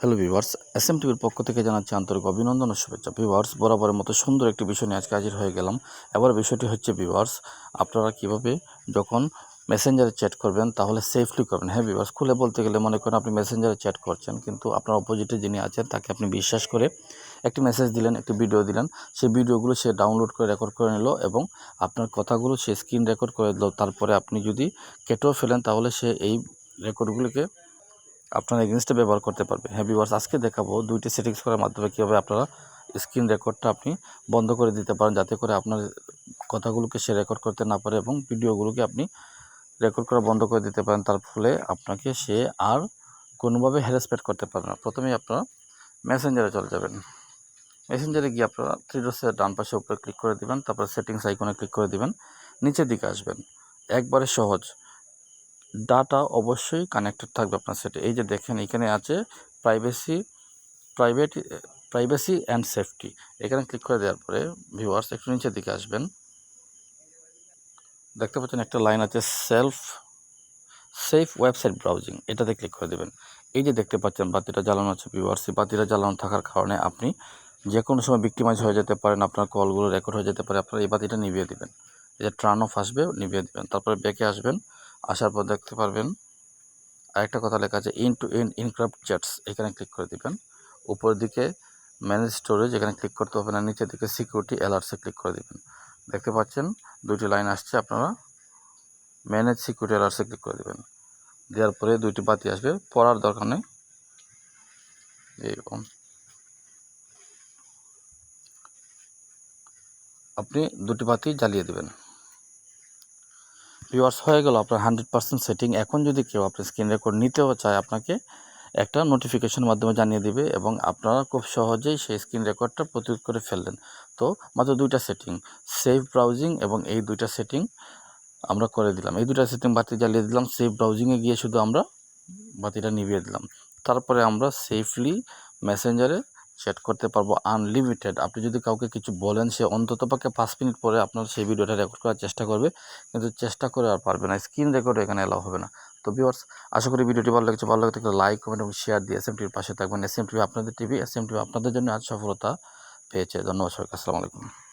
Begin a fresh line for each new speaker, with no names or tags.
Hello viewers S M টিভির পক্ষ থেকে জানাচ্ছি আন্তরিক অভিনন্দন ও শুভেচ্ছা। ভিউয়ার্স বরাবরের মতো সুন্দর একটি বিষয় নিয়ে আজকে হাজির হয়ে গেলাম। এবার বিষয়টি হচ্ছে ভিভার্স আপনারা কীভাবে যখন মেসেঞ্জারে চ্যাট করবেন, তাহলে সেফলি করবেন। হ্যাঁ ভিভার্স খুলে বলতে গেলে মনে করেন আপনি মেসেঞ্জারে চ্যাট করছেন, কিন্তু আপনার অপোজিটে যিনি আছেন, তাকে আপনি বিশ্বাস করে একটি মেসেজ দিলেন, একটি ভিডিও দিলেন। সেই ভিডিওগুলো সে ডাউনলোড করে রেকর্ড করে নিল এবং আপনার কথাগুলো সে স্ক্রিন রেকর্ড করে দিল। তারপরে আপনি যদি কেটেও ফেলেন, তাহলে সে এই রেকর্ডগুলোকে আপনার এগেনস্টে ব্যবহার করতে পারবে। হ্যাঁ ভিউয়ার্স আজকে দেখাবো দুইটি সেটিংস করার মাধ্যমে কীভাবে আপনারা স্ক্রিন রেকর্ডটা আপনি বন্ধ করে দিতে পারেন, যাতে করে আপনার কথাগুলোকে সে রেকর্ড করতে না পারে এবং ভিডিওগুলোকে আপনি রেকর্ড করা বন্ধ করে দিতে পারেন। তার ফলে আপনাকে সে আর কোনোভাবে হ্যারাসমেন্ট করতে পারে না। প্রথমেই আপনারা মেসেঞ্জারে চলে যাবেন। মেসেঞ্জারে গিয়ে আপনারা থ্রি ডটসের ডান পাশে উপরে ক্লিক করে দিবেন, তারপর সেটিংস আইকনে ক্লিক করে দিবেন, নিচের দিকে আসবেন। একবারে সহজ। ডাটা অবশ্যই কানেক্টেড থাকবে আপনার সেটে এই যে দেখেন, এখানে আছে privacy private privacy and safety এখানে ক্লিক করে দেওয়ার পরে ভিউয়ার্স একটু নিচের দিকে আসবেন। দেখতে পাচ্ছেন একটা লাইন আছে সেলফ সেফ ওয়েবসাইট ব্রাউজিং এটাতে ক্লিক করে দেবেন। এই যে দেখতে পাচ্ছেন, বাতিটা জ্বালানো আছে ভিউয়ার্স বাতিটা জ্বালানো থাকার কারণে আপনি যে কোনো সময় বিক্টিমাইজ হয়ে যেতে পারেন, আপনার কলগুলো রেকর্ড হয়ে যেতে পারে। আপনার এই বাতিটা নিভিয়ে দেবেন। এই যে ট্রান অফ আসবে, নিভিয়ে দেবেন। তারপরে ব্যাকে আসবেন। আসার পর দেখতে পারবেন, আরেকটা কথা লেখা আছে end to end encrypt chats এখানে ক্লিক করে দিবেন। উপরের দিকে ম্যানেজ স্টোরেজ এখানে ক্লিক করতে হবে না, নিচের দিকে সিকিউরিটি অ্যালার্টসে ক্লিক করে দিবেন। দেখতে পাচ্ছেন, দুইটি লাইন আসছে, আপনারা ম্যানেজ সিকিউরিটি অ্যালার্টসে ক্লিক করে দেবেন। দেওয়ার পরে দুইটি বাতি আসবে, পড়ার দরকার নেই। এরকম আপনি দুটি বাতি জ্বালিয়ে দেবেন। ভিউয়ার্স হয়ে গেল আপনার হান্ড্রেড পার্সেন্ট সেটিং এখন যদি কেউ আপনার স্ক্রিন রেকর্ড নিতেও চায়, আপনাকে একটা নোটিফিকেশন মাধ্যমে জানিয়ে দিবে এবং আপনারা খুব সহজেই সেই স্ক্রিন রেকর্ডটা প্রতিরোধ করে ফেললেন। তো মাত্র দুইটা সেটিং সেভ ব্রাউজিং এবং এই দুইটা সেটিং আমরা করে দিলাম। এই দুইটা সেটিং বাতি জ্বালিয়ে দিলাম সেভ ব্রাউজিংয়ে গিয়ে শুধু আমরা বাতিটা নিভিয়ে দিলাম। তারপরে আমরা সেফলি মেসেঞ্জারে চ্যাট করতে পারব আনলিমিটেড আপনি যদি কাউকে কিছু বলেন, সে অন্তত পক্ষে পাঁচ মিনিট পরে আপনার সেই ভিডিওটা রেকর্ড করার চেষ্টা করবে, কিন্তু চেষ্টা করে আর পারবে না। স্ক্রিন রেকর্ড এখানে এলাও হবে না। তো ভিউয়ার্স আশা করি ভিডিওটি ভালো লাগছে। ভালো লাগতে লাইক কমেন্ট এবং শেয়ার দিয়ে এসএম টিভির পাশে থাকবেন। এস এম টিভি আপনাদের টিভি এসএম টিভি আপনাদের জন্য আজ সফলতা পেয়েছে। ধন্যবাদ সবাইকে। আসসালামু আলাইকুম।